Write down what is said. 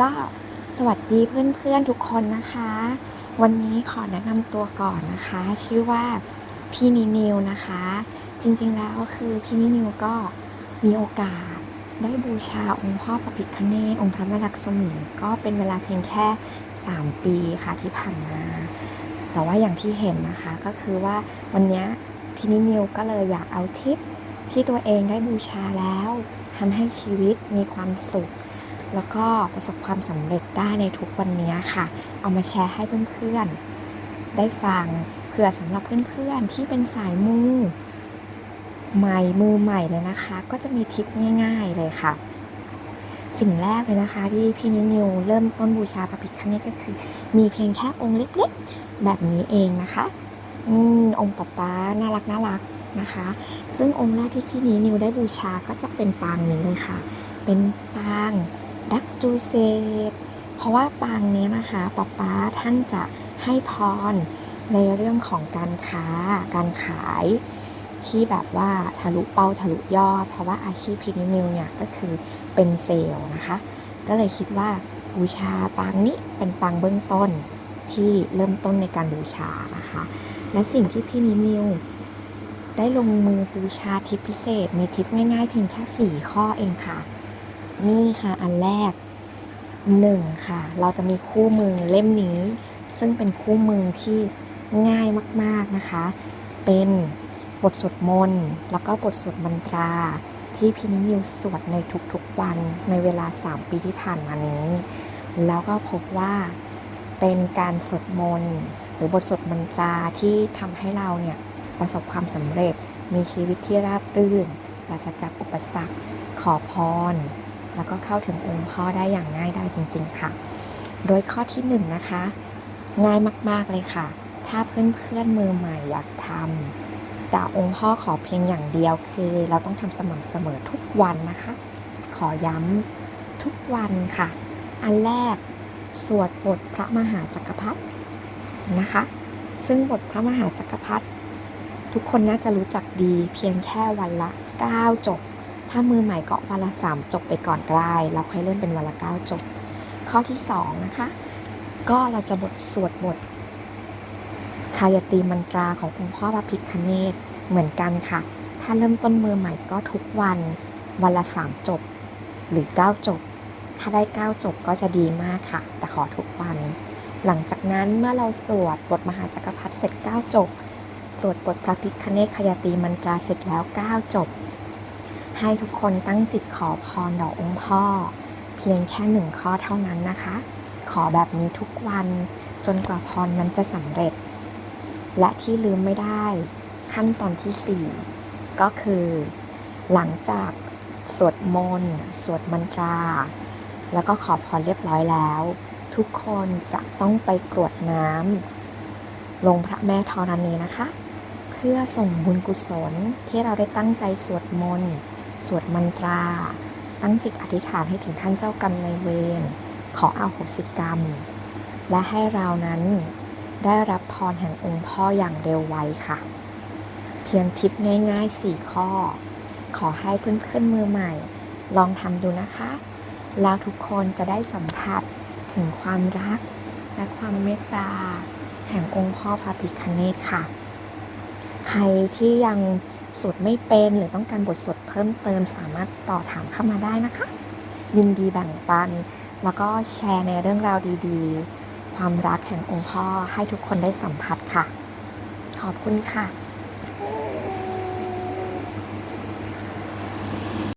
ก็สวัสดีเพื่อนๆทุกคนนะคะ วันนี้ขอแนะนำตัวก่อนนะคะ ชื่อว่าพี่นินิวนะคะ จริงๆแล้วคือพี่นินิวก็มีโอกาสได้บูชาองค์พ่อพระพิฆเนศองค์พระแม่ลักษมีก็เป็นเวลาเพียงแค่ 3 ปีค่ะที่ผ่านมา แต่ว่าอย่างที่เห็นนะคะก็คือว่าวันนี้พี่นินิวก็เลยอยากเอาทิปที่ตัวเองได้บูชาแล้วทำให้ชีวิตมีความสุข แล้วก็ประสบความสำเร็จได้ในทุกวันนี้ค่ะ เอามาแชร์ให้เพื่อนๆ ได้ฟังเผื่อสำหรับเพื่อนๆ ที่เป็นสายมูใหม่มือใหม่เลยนะคะ ก็จะมีทิปง่ายๆเลยค่ะ สิ่งแรกเลยนะคะ ที่พี่นินิวเริ่มต้นบูชาพระพิฆเนศก็คือ มีเพียงแค่องค์เล็กๆ แบบนี้เองนะคะอืมองค์ป๊าป๊าน่ารักน่ารักนะคะ ซึ่งองค์แรกที่พี่นินิวได้บูชาก็จะเป็นปางนี้เลยค่ะ เป็นปาง ดักจูเซเพราะว่าปางนี้นะคะป๊าป๊าท่านจะให้พรในเรื่องของการค้า การขายที่แบบว่าทะลุเป้าทะลุยอด เพราะว่าอาชีพพี่นินิวเนี่ยก็คือเป็นเซลล์นะคะ ก็เลยคิดว่าบูชาปางนี้เป็นปางเบื้องต้นที่เริ่มต้นในการบูชานะคะ และสิ่งที่พี่นินิวได้ลงมือบูชาทิปพิเศษ มีทิปง่ายๆเพียงแค่ 4 ข้อเองค่ะ นี่ค่ะอันแรก 1 ค่ะ เราจะมีคู่มือเล่มนี้ ซึ่งเป็นคู่มือที่ง่ายมากๆนะคะ เป็นบทสวดมนต์แล้วก็บทสวดมนตรา ที่พี่นินิวสวดในทุกๆวันในเวลา 3 ปีที่ผ่านมานี้ แล้วก็พบว่าเป็นการสวดมนต์หรือบทสวดมนตราที่ทำให้เราเนี่ยประสบความสำเร็จมีชีวิตที่ราบรื่นปราศจากอุปสรรค ขอพร แล้วก็เข้าถึงองค์พ่อได้อย่างง่ายได้จริง ๆ ค่ะ โดยข้อที่หนึ่งนะคะ ง่ายมากๆเลยค่ะ ถ้าเพื่อนๆมือใหม่อยากทำแต่องค์พ่อขอเพียงอย่างเดียวคือ เราต้องทำสม่ำเสมอทุกวันนะคะ ขอย้ำทุกวันค่ะ อันแรกสวดบทพระมหาจักรพรรดินะคะ ซึ่งบทพระมหาจักรพรรดิทุกคนน่าจะรู้จักดีเพียงแค่วันละ 9 จบ ถ้ามือใหม่ก็วันละ 3 จบไปก่อนก็ได้แล้วค่อยเริ่มเป็นวันละ 9 จบ ข้อที่ 2 นะคะ ก็เราจะบทสวดบทคายตีมันตราขององค์พ่อพระพิฆเนศเหมือนกันค่ะ ถ้าเริ่มต้นมือใหม่ก็ทุกวันวันละ 3 จบ หรือ 9 จบ ถ้าได้ 9 จบก็จะดีมากค่ะ แต่ขอทุกวัน หลังจากนั้นเมื่อเราสวดบทมหาจักรพรรดิเสร็จ 9 จบ สวดบทพระพิคเนตขยตีมันตราเสร็จแล้ว 9 จบ ให้ทุกคนตั้งจิตขอพรดอกองค์พ่อ เพียงแค่หนึ่งข้อเท่านั้นนะคะ ขอแบบนี้ทุกวันจนกว่าพรนั้นจะสำเร็จ และที่ลืมไม่ได้ ขั้นตอนที่ 4 ก็คือ หลังจากสวดมนต์สวดมันตรา แล้วก็ขอพรเรียบร้อยแล้ว ทุกคนจะต้องไปกรวดน้ำลงพระแม่ธรณีนะคะ เพื่อส่งบุญกุศลที่เราได้ตั้งใจสวดมนต์ สวดมนตรา ตั้งจิตอธิษฐานให้ถึงท่านเจ้ากรรมนายเวรขออาโหสิกรรม และให้เรานั้นได้รับพรแห่งองค์พ่ออย่างเร็วไวค่ะ เพียงทิปง่ายๆ 4 ข้อ ขอให้เพื่อนๆมือใหม่ ลองทำดูนะคะ แล้วทุกคนจะได้สัมผัสถึงความรักและความเมตตา แห่งองค์พ่อพระพิคเนตค่ะ ใครที่ยังสวดไม่เป็นหรือต้องการบทสวด พิ่มเติมสามารถต่อถามเข้ามาได้นะคะ ยินดีแบ่งปัน แล้วก็แชร์ในเรื่องราวดีๆ ความรักแห่งองค์พ่อให้ทุกคนได้สัมผัสค่ะ ขอบคุณค่ะ